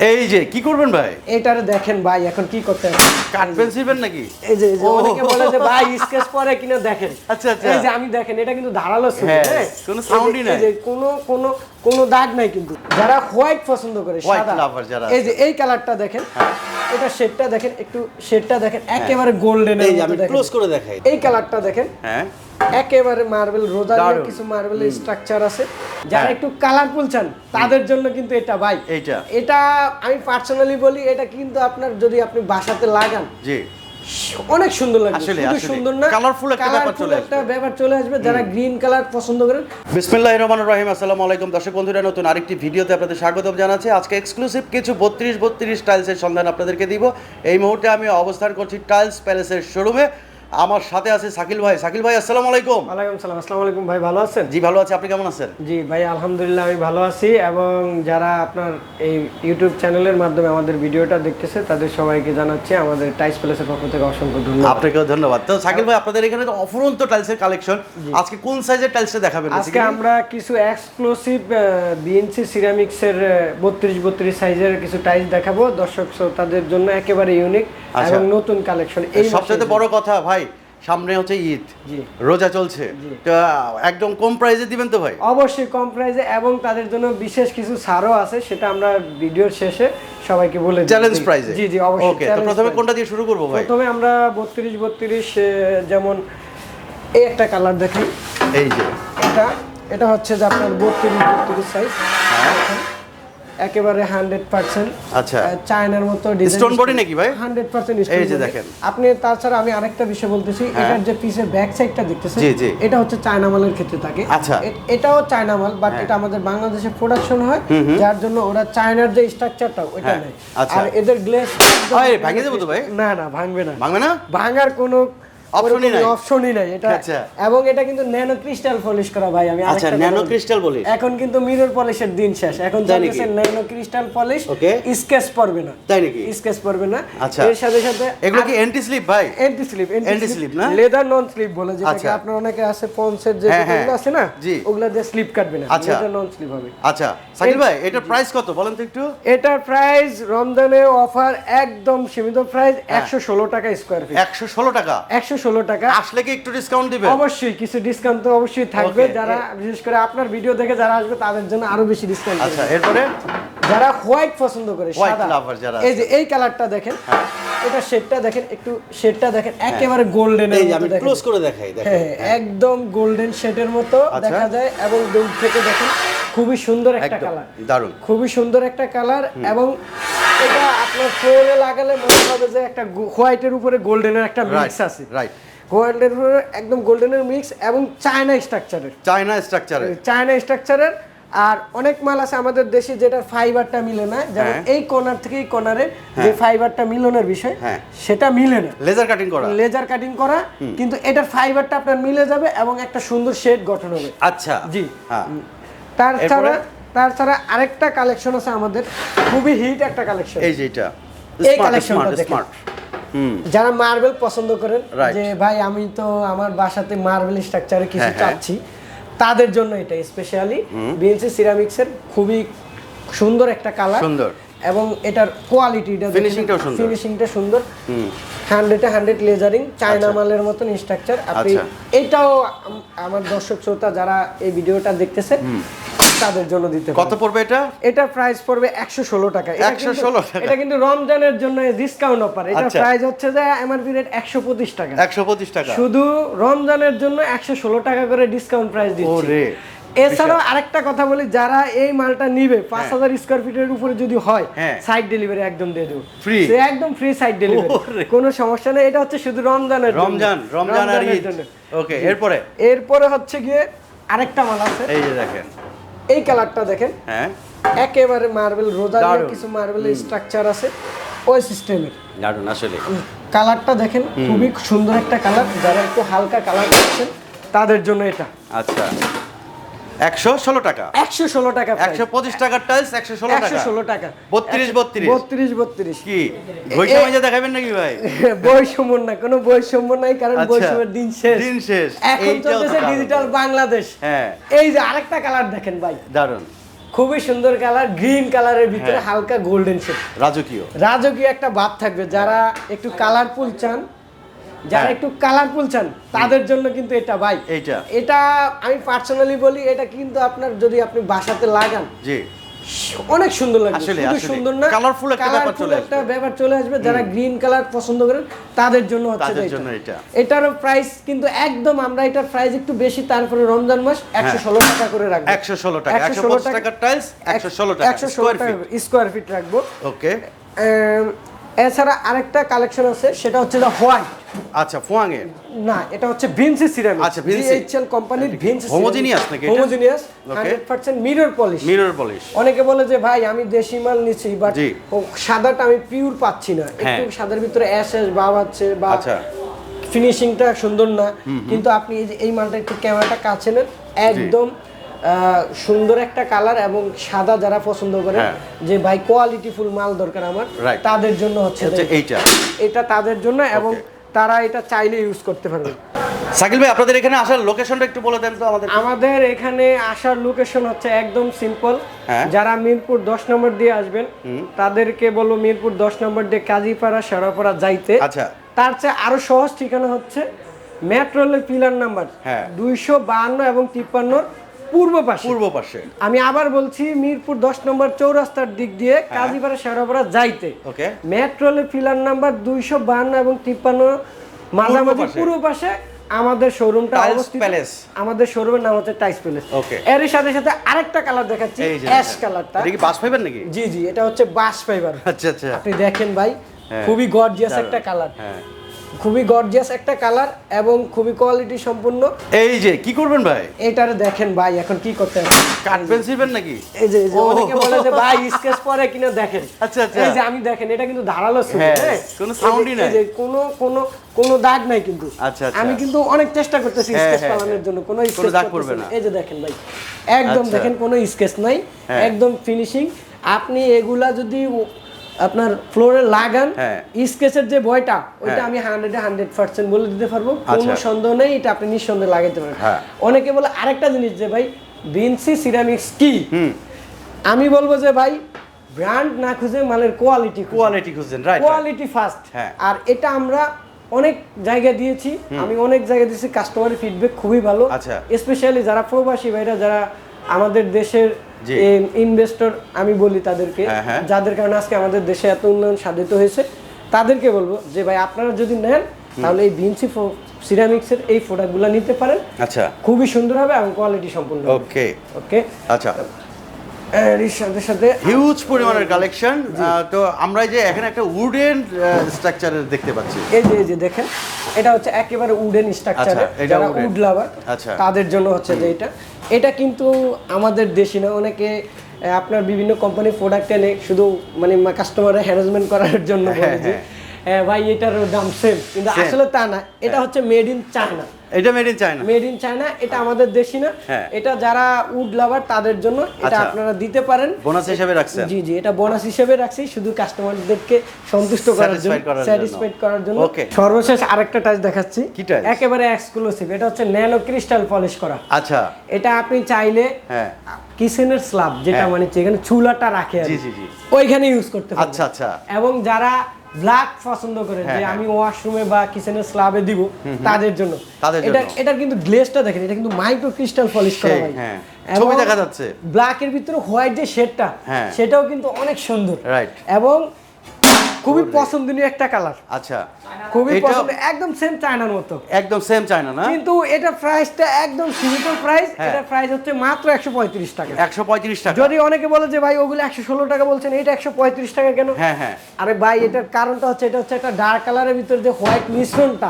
এই যে কি করবেন ভাই? এটারে দেখেন ভাই এখন কি করতে হবে? কাট পেন্সিলবেন নাকি? এই যে অনেকে বলে যে ভাই স্কেচ পরে কিনা দেখেন। আচ্ছা, আচ্ছা। এই যে আমি দেখেন এটা কিন্তু ধারালো ছবি হ্যাঁ, হ্যাঁ? কোনো সাউন্ডই নাই। এই যে কোনো কোনো কোনো দাগ নাই কিন্তু। যারা হোয়াইট পছন্দ করে সাদা। যারা এই যে এই কালারটা দেখেন এটা শেডটা দেখেন একটু শেডটা দেখেন একেবারে গোল্ডেন এই আমি ক্লোজ করে দেখাই। এই কালারটা দেখেন হ্যাঁ। একেবারে মার্বেল রোজার কিছু মার্বেলের স্ট্রাকচার আছে। যারা হ্যাঁ। একটু কালারফুল চান তাদের জন্য কিন্তু এটা ভাই। এইটা। এটা আমি পার্সোনালি বলি এটা কিন্তু আপনার যদি আপনি বাসাতে লাগান জি। অনেক সুন্দর আসলে, সুন্দর না কালারফুল একটা ব্যাপার চলে চলে একটা ব্যাপার চলে আসবে যারা গ্রিন কালার পছন্দ করেন। বিসমিল্লাহির রহমানির রহিম আসসালামু আলাইকুম। দর্শক বন্ধুরা নতুন আরেকটি ভিডিওতে আপনাদের স্বাগত জানাচ্ছি। আজকে এক্সক্লুসিভ কিছু বত্রিশ বত্রিশ টাইলসের সন্ধান আপনাদেরকে দিব। এই মুহূর্তে আমি অবস্থান করছি টাইলস প্যালেসের শোরুমে আমার সাথে আছে সাকিল ভাই। সাকিল ভাই আসসালামু আলাইকুম। ওয়ালাইকুম সালাম আসসালামু আলাইকুম ভাই ভালো আছেন? জি ভালো আছি। আপনি কেমন আছেন? জি ভাই আলহামদুলিল্লাহ আমি ভালো আছি এবং যারা আপনার এই ইউটিউব চ্যানেলের মাধ্যমে আমাদের ভিডিওটা দেখতেছে তাদের সবাইকে জানাচ্ছি আমাদের টাইস প্লেসের পক্ষ থেকে অসংখ্য ধন্যবাদ। আপনাকেও ধন্যবাদ। তো সাকিল ভাই আপনাদের এখানে তো অফুরন্ত টাইলসের কালেকশন আজকে কোন সাইজের টাইলসটা দেখাবেন আজকে আমরা কিছু এক্সক্লুসিভ বিএনসি সিরামিক্সের বত্রিশ বত্রিশ সাইজের কিছু টাইলস দেখাবো। দর্শক শ্রোতাদের জন্য একেবারে ইউনিক। এবং নতুন কালেকশন এই সবচেয়ে বড় কথা ভাই সামনে হচ্ছে ঈদ। জি। রোজা চলছে। তো একদম কম প্রাইসে দিবেন তো ভাই? অবশ্যই কম প্রাইসে এবং তাদের জন্য বিশেষ কিছু ছাড়ও আছে সেটা আমরা ভিডিওর শেষে সবাইকে বলে। চ্যালেঞ্জ প্রাইসে জি জি অবশ্যই। ওকে তো প্রথমে কোনটা দিয়ে শুরু করব ভাই? প্রথমে আমরা বত্রিশ বত্রিশ যেমন এই একটা কালার দেখি। এই যে। এটা এটা হচ্ছে যে আপনার বত্রিশ বত্রিশ সাইজ একেবারে হান্ড্রেড পার্সেন্ট আচ্ছা। চায়নার মতো স্টোন বডি নাকি ভাই? হান্ড্রেড পার্সেন্ট এই যে দেখেন। আপনি তাছাড়া আমি আরেকটা বিষয় বলতেছি এটার যে পিসের ব্যাক সাইডটা দেখতেছেন জি, জি। এটা হচ্ছে চায়না মালের ক্ষেত্রে থাকে। আচ্ছা। এটাও চায়না মাল বাট এটা আমাদের বাংলাদেশে প্রোডাকশন হয় যার জন্য ওরা চায়নার যে স্ট্রাকচারটা ওইটা হ্যাঁ, নেয়। আচ্ছা। আর এদের গ্লেস আরে, ভেঙে যাব তো ভাই? না না ভাঙবে না। ভাঙবে না? ভাঙার কোনো নাই? অপশনই নাই এটা আচ্ছা। এবং এটা কিন্তু ন্যানো ক্রিস্টাল পলিশ করা ভাই আমি আচ্ছা ন্যানো ক্রিস্টাল বলি এখন কিন্তু মিরর পলিশের দিন শেষ এখন তাই nano crystal polish Okay. Scratch পড়বে না তাই নাকি স্কেচ পড়বে না আচ্ছা। এর সাথে সাথে এগুলো কি অ্যান্টি স্লিপ ভাই এন্টি স্লিপ Anti slip না? লেদার নন স্লিপ বলে যেটাকে। আপনার অনেকে আছে পন্সের যে হ্যাঁ, হ্যাঁ। আছে না ওগুলা দিয়ে স্লিপ কাটবে না। লেদার নন স্লিপ হবে আচ্ছা সাকিল ভাই এটার প্রাইস কত বলেন তো একটু এটার প্রাইস রমজানে অফার একদম সীমিত প্রাইস হ্যাঁ। একশো ষোলো টাকা স্কোয়ার ফিট একশো ষোলো টাকা একশো ষোলো টাকা। আসলে কি একটু ডিসকাউন্ট দিবেন? অবশ্যই কিছু ডিসকাউন্ট তো অবশ্যই থাকবে। যারা বিশেষ করে আপনার ভিডিও দেখে যারা আসবে তাদের জন্য আরও বেশি ডিসকাউন্ট আচ্ছা এরপরে? যারা হোয়াইট পছন্দ করে সাদা। যারা এই যে এই কালারটা দেখেন। এটা শেডটা দেখেন একটু শেডটা দেখেন একেবারে গোল্ডেন এই আমি ক্লোজ করে দেখাই দেখেন। হ্যাঁ একদম গোল্ডেন শেডের মতো আচ্ছা। দেখা যায় এবং দূর থেকে দেখেন খুবই সুন্দর একটা কালার দারুণ। খুবই সুন্দর একটা কালার এবং এটা আপনার ফ্লোরে লাগালে মনে হবে যে একটা হোয়াইটের উপরে গোল্ডেনের একটা মিক্স আছে। রাইট উপরে একদম গোল্ডেনের মিক্স এবং চায়না স্ট্রাকচারের চায়না স্ট্রাকচারে চায়না স্ট্রাকচারের আর অনেক মাল আছে আমাদের দেশে যেটা ফাইবারটা মিলে না। যেমন হ্যাঁ। এই কর্নার থেকে এই কর্নারে যে ফাইবারটা মিলনের বিষয় হ্যাঁ। সেটা মিলে না। লেজার কাটিং করা। লেজার কাটিং করা। কিন্তু এটার ফাইবারটা আপনার মিলে যাবে এবং একটা সুন্দর শেড গঠন হবে। আচ্ছা। জি। হ্যাঁ। তার ছাড়া তার ছাড়া আরেকটা কালেকশন আছে আমাদের খুবই হিট একটা কালেকশন এই যে এটা। এই collectionটা স্মার্ট যারা মার্বেল পছন্দ করেন যে ভাই আমি তো আমার বাসাতে মার্বেল স্ট্রাকচারে কিছু হ্যাঁ, হ্যাঁ। চাচ্ছি তাদের জন্য এটা স্পেশালি বিএনসি সিরামিক্সের খুবই সুন্দর একটা কালার সুন্দর। এবং এটার কোয়ালিটিটা Finishing-টাও সুন্দর। ফিনিশিংটা সুন্দর। হান্ড্রেডে হান্ড্রেড লেজারিং চায়না মালের মতন স্ট্রাকচার আপনি আচ্ছা। এটাও আমার দর্শক শ্রোতা যারা এই ভিডিওটা দেখতেছে তাদের জন্য দিতে কত পড়বে এটা? এটা প্রাইস পড়বে একশো ষোলো টাকা। এটা কিন্তু- 116 টাকা। এটা কিন্তু রমজানের জন্য ডিসকাউন্ট অফার এটা। প্রাইস হচ্ছে যে এমআরপি রেট একশো পঁচিশ টাকা। একশো পঁচিশ টাকা। শুধু রমজানের জন্য একশো ষোলো টাকা করে ডিসকাউন্ট প্রাইস দিচ্ছি। ওরে। এছাড়াও আরেকটা কথা বলি যারা এই মালটা নিবে পাঁচ হাজার স্কোয়ার ফিটের উপরে যদি হয় হ্যাঁ। সাইড ডেলিভারি একদম দিয়ে দেবো? সে একদম ফ্রি সাইড ডেলিভারি কোনো সমস্যা নেই এটা হচ্ছে শুধু রমজানের। রমজান রমজান আর। ওকে এরপরে? এরপরে হচ্ছে গিয়ে আরেকটা মাল আছে। এই যে দেখেন। এই কালারটা দেখেন। হ্যাঁ। একেবারে মার্বেল রোজার দারুণ। কিছু মার্বেলের স্ট্রাকচার আছে ওই সিস্টেমের দারুণ আসলে। কালারটা দেখেন খুবই সুন্দর একটা কালার। যারা একটু হালকা কালার করছেন তাদের জন্য এটা। আচ্ছা। একশো ষোলো টাকা। একশো ষোলো টাকা একশো পঁচিশ টাকার টাইলস একশো ষোলো টাকা। ষোলো টাকা। বত্রিশ বত্রিশ। বত্রিশ বত্রিশ। কি? ঘষে মেজে দেখাবেন নাকি ভাই? বৈষম্য না কোনো বৈষম্য নাই কারণ আচ্ছা। বৈষম্যের দিন শেষ। দিন শেষ। এখন চলতেছে ডিজিটাল বাংলাদেশ হ্যাঁ। এই যে আরেকটা কালার দেখেন ভাই। দারুণ খুবই সুন্দর কালার গ্রিন কালারের ভিতরে হ্যাঁ। হালকা গোল্ডেন শেড রাজকীয়। রাজকীয় একটা ভাব থাকবে যারা একটু কালারফুল চান যারা হ্যাঁ। একটু কালারফুল চান তাদের জন্য কিন্তু এটা ভাই। এটা এটা আমি পার্সোনালি বলি এটা কিন্তু আপনার যদি আপনি বাসাতে লাগান জি। অনেক সুন্দর শুধু সুন্দর না Colourful একটা ব্যাপার চলে একটা আসবে। ব্যাপার চলে আসবে। যারা গ্রিন কালার পছন্দ করেন তাদের জন্য হচ্ছে তাদের জন্য এটা। এটারও প্রাইস কিন্তু একদম আমরা এটার প্রাইস একটু বেশি তারপরে রমজান মাস একশো ষোলো টাকা করে রাখব। একশো ষোলো টাকা একশো 116 পঞ্চাশ টাইলস একশো ষোলো টাকা একশো ষোলো স্কোয়ার টাকা ফিট স্কোয়ার ফিট রাখব ওকে এছাড়া আরেকটা কালেকশন আছে সেটা হচ্ছে হোয়াইট। আচ্ছা ফোয়াঙে না এটা হচ্ছে ভিনসি সিরামিক। আচ্ছা, Vinci। ভিএইচএল কোম্পানির ভিনসি Homogeneous নাকি এটা? Homogeneous 100% mirror polish mirror polish অনেকে বলে যে ভাই আমি দেশি মাল নিচ্ছি বাট সাদাটা আমি পিওর পাচ্ছি না। একটু হ্যাঁ। সাদার ভিতরে অ্যাশ অ্যাশ ভাব আছে বা আচ্ছা। ফিনিশিংটা সুন্দর না। কিন্তু আপনি এই যে এই মালটা একটু ক্যামেরাটা কাছে নেন একদম সুন্দর একটা কালার এবং সাদা যারা পছন্দ করে হ্যাঁ। যে ভাই কোয়ালিটি ফুল মাল দরকার আমার তাদের জন্য হচ্ছে এইটা। এটা তাদের জন্য এবং তারা এটা চাইলে ইউজ করতে পারবে। সাকিল ভাই আপনাদের এখানে আসার লোকেশনটা একটু বলে দেন তো আমাদের। আমাদের এখানে আসার লোকেশন হচ্ছে একদম সিম্পল হ্যাঁ। যারা মিরপুর দশ নম্বর দিয়ে আসবেন তাদেরকে বলব মিরপুর দশ নম্বর দিয়ে কাজীপাড়া শেরাপাড়া যাইতে। আচ্ছা। তার চেয়ে আরও সহজ ঠিকানা হচ্ছে মেট্রো রেলের পিলার নাম্বার হ্যাঁ। দুইশো বাহান্ন এবং তিপ্পান্নর পূর্ব পাশে। পূর্ব পাশে। আমি আবার বলছি মিরপুর দশ নম্বর চৌরাস্তার দিক দিয়ে কাজীপাড়া শেরাপাড়া যাইতে। ওকে। মেট্রো পিলার নাম্বার দুইশো বাহান্ন এবং তিপ্পান্ন মাঝামাঝি পূর্ব পাশে। আমাদের শোরুমটা অবস্থিত। Palace। আমাদের শোরুমের নাম হচ্ছে টাইস প্যালেস Okay. এর সাথে সাথে আরেকটা কালার দেখাচ্ছি অ্যাশ কালারটা এটা কি বাস পাইবেন নাকি? জি জি এটা হচ্ছে বাস ফাইবার আচ্ছা আচ্ছা। আপনি দেখেন ভাই হ্যাঁ। খুবই গর্জিয়াস একটা কালার হ্যাঁ। খুবই গর্জিয়াস একটা কালার এবং খুবই কোয়ালিটি সম্পূর্ণ এই যে কি করবেন ভাই এটারে দেখেন ভাই এখন কি করতে হবে কাট পেন্সিলবেন নাকি এই যে অনেকে বলে যে ভাই স্কেচ পরে কিনা দেখেন আচ্ছা, আচ্ছা। এই যে আমি দেখেন এটা কিন্তু ধারালো ছবি হ্যাঁ, হ্যাঁ কোনো এই নাই। এই যে কোনো কোনো কোনো দাগ নাই কিন্তু আচ্ছা, আচ্ছা। আমি কিন্তু অনেক চেষ্টা করতেছি স্কেচ হ্যাঁ, পালানোর হ্যাঁ। জন্য কোনো স্কেচ দাগ পড়বে না। এই যে দেখেন ভাই একদম আচ্ছা। দেখেন কোনো স্কেচ নাই। একদম ফিনিশিং আপনি এগুলা যদি আপনার ফ্লোরে লাগান হ্যাঁ। স্কেচের যে বয়টা ওইটা হ্যাঁ। আমি হান্ড্রেডে হান্ড্রেড পার্সেন্ট বলে দিতে পারব কোনো আচ্ছা। সন্দেহ নেই এটা আপনি নিঃসন্দেহে লাগাইতে পারেন হ্যাঁ। অনেকে বলে আরেকটা জিনিস যে ভাই বিনসি সিরামিক্স কি আমি বলব যে ভাই ব্র্যান্ড না খুঁজে মালের কোয়ালিটি কোয়ালিটি খুঁজছেন রাইট কোয়ালিটি ফার্স্ট। আর এটা আমরা অনেক জায়গায় দিয়েছি আমি অনেক জায়গায় দিয়েছি কাস্টমারের ফিডব্যাক খুবই ভালো আচ্ছা। স্পেশালি যারা প্রবাসী ভাইরা যারা আমাদের দেশের। ইনভেস্টর আমি বলি তাদেরকে হ্যাঁ, হ্যাঁ। যাদের কারণে আজকে আমাদের দেশে এত উন্নয়ন সাধিত হয়েছে তাদেরকে বলব যে ভাই আপনারা যদি নেন তাহলে এই ভিনসি সিরামিক্সের এই প্রোডাক্টগুলো নিতে পারেন। আচ্ছা। খুবই সুন্দর হবে এবং কোয়ালিটি সম্পূর্ণ ওকে ওকে আচ্ছা। সাথে সাথে হিউজ পরিমাণের কালেকশন তো আমরা যে এখানে একটা উডেন স্ট্রাকচারের দেখতে পাচ্ছি। এই যে এই যে দেখেন এটা হচ্ছে একেবারে উডেন স্ট্রাকচারে আচ্ছা, এটা উড লাভার আচ্ছা। তাদের জন্য হচ্ছে যে এটা। এটা কিন্তু আমাদের দেশে না অনেকে আপনার বিভিন্ন কোম্পানির প্রোডাক্ট এনে শুধু মানে কাস্টমারের হ্যারাসমেন্ট করার জন্য বলে যে হ্যাঁ। ভাই এটার দাম সেম কিন্তু আসলে তা না এটা হচ্ছে মেড ইন চায়না এটা made in China made in China এটা আমাদের দেশি না। হ্যাঁ। এটা যারা উড লাভার তাদের জন্য এটা আচ্ছা। আপনারা দিতে পারেন। বোনাস হিসেবে রাখছেন? জি জি এটা বোনাস হিসেবে রাখছি শুধু কাস্টমারদেরকে সন্তুষ্ট করার জন্য। স্যাটিসফাইড করার জন্য. সর্বশেষ আরেকটা টাচ দেখাচ্ছি? একেবারে এক্সক্লুসিভ এটা হচ্ছে ন্যানো ক্রিস্টাল পলিশ করা। আচ্ছা। এটা আপনি চাইলে হ্যাঁ। কিচেনের স্ল্যাব যেটা হ্যাঁ। মানে যেখানে চুলাটা রাখে জি জি জি। ওইখানে ইউজ করতে পারবেন। আচ্ছা আচ্ছা। এবং যারা ব্ল্যাক পছন্দ করে হ্যাঁ, যে হ্যাঁ। আমি ওয়াশরুমে বা কিচেনের স্ল্যাবে দিব তাদের জন্য এটা জন্য। এটা কিন্তু গ্লেসটা দেখেন এটা কিন্তু মাইক্রো ক্রিস্টাল পলিশ করা হয় হ্যাঁ। ছবি দেখা যাচ্ছে। ব্ল্যাকের ভিতরে হোয়াইট যে শেডটা। সেটাও কিন্তু অনেক সুন্দর রাইট এবং খুবই পছন্দনীয় একটা কালার আচ্ছা খুবই পছন্দ একদম সেম চায়নার মতো। একদম সেম চায়না না? কিন্তু এটা প্রাইসটা একদম সীমিত প্রাইস হ্যাঁ। এটা প্রাইস হচ্ছে মাত্র একশো পঁয়ত্রিশ টাকা। একশো পঁয়ত্রিশ টাকা। যদি অনেকে বলে যে ভাই ওগুলো একশো ষোলো টাকা বলছেন এটা একশো পঁয়ত্রিশ টাকা কেন? হ্যাঁ হ্যাঁ। আরে ভাই এটার কারণটা হচ্ছে এটা হচ্ছে একটা ডার্ক কালারের ভিতরে যে হোয়াইট মিশ্রণটা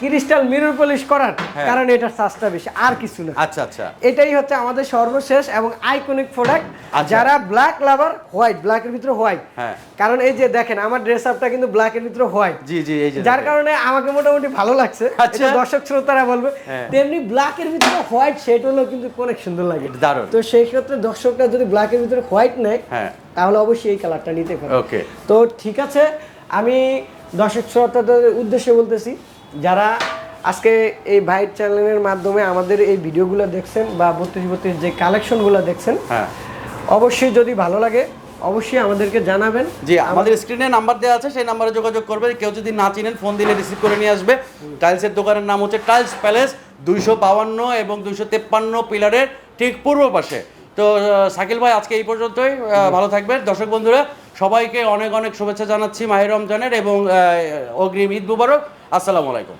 ক্রিস্টাল মিরর পলিশ করার হ্যাঁ। কারণে এটার সাজটা বেশি আর কিছু না। আচ্ছা আচ্ছা। এটাই হচ্ছে আমাদের সর্বশেষ এবং আইকনিক প্রোডাক্ট আচ্ছা। যারা ব্ল্যাক লাভার হোয়াইট ব্ল্যাকের ভিতরে হোয়াইট হ্যাঁ। কারণ এই যে দেখেন আমার ড্রেস আপটা কিন্তু ব্ল্যাকের ভিতরে হোয়াইট জি জি এই যার কারণে আমাকে মোটামুটি ভালো লাগছে। আচ্ছা। দর্শক শ্রোতারা বলবে হ্যাঁ। তেমনি ব্ল্যাকের ভিতরে হোয়াইট শেড হলেও কিন্তু অনেক সুন্দর লাগে। দারুণ। তো সেই ক্ষেত্রে দর্শকরা যদি ব্ল্যাকের ভিতরে হোয়াইট নেয় হ্যাঁ। তাহলে অবশ্যই এই কালারটা নিতে পারে ওকে তো ঠিক আছে আমি দর্শক শ্রোতাদের উদ্দেশ্যে বলতেছি যারা আজকে এই ভাইট চ্যানেলের মাধ্যমে আমাদের এই ভিডিওগুলো দেখছেন বা বত্রিশ বত্রিশ যে কালেকশনগুলো দেখছেন হ্যাঁ। অবশ্যই যদি ভালো লাগে অবশ্যই আমাদেরকে জানাবেন। জি আমাদের স্ক্রিনে নাম্বার দেওয়া আছে সেই নাম্বারে যোগাযোগ করবেন। কেউ যদি না চিনেন ফোন দিলে রিসিভ করে নিয়ে আসবে। টাইলসের দোকানের নাম হচ্ছে টাইলস প্যালেস দুইশো বাউান্ন এবং দুইশো তেপ্পান্ন পিলারের ঠিক পূর্ব পাশে। তো শাকিল ভাই আজকে এই পর্যন্তই। ভালো থাকবেন। দর্শক বন্ধুরা সবাইকে অনেক অনেক শুভেচ্ছা জানাচ্ছি মাহির রমজানের এবং অগ্রিম ঈদ মুবারক। আসসালামু আলাইকুম।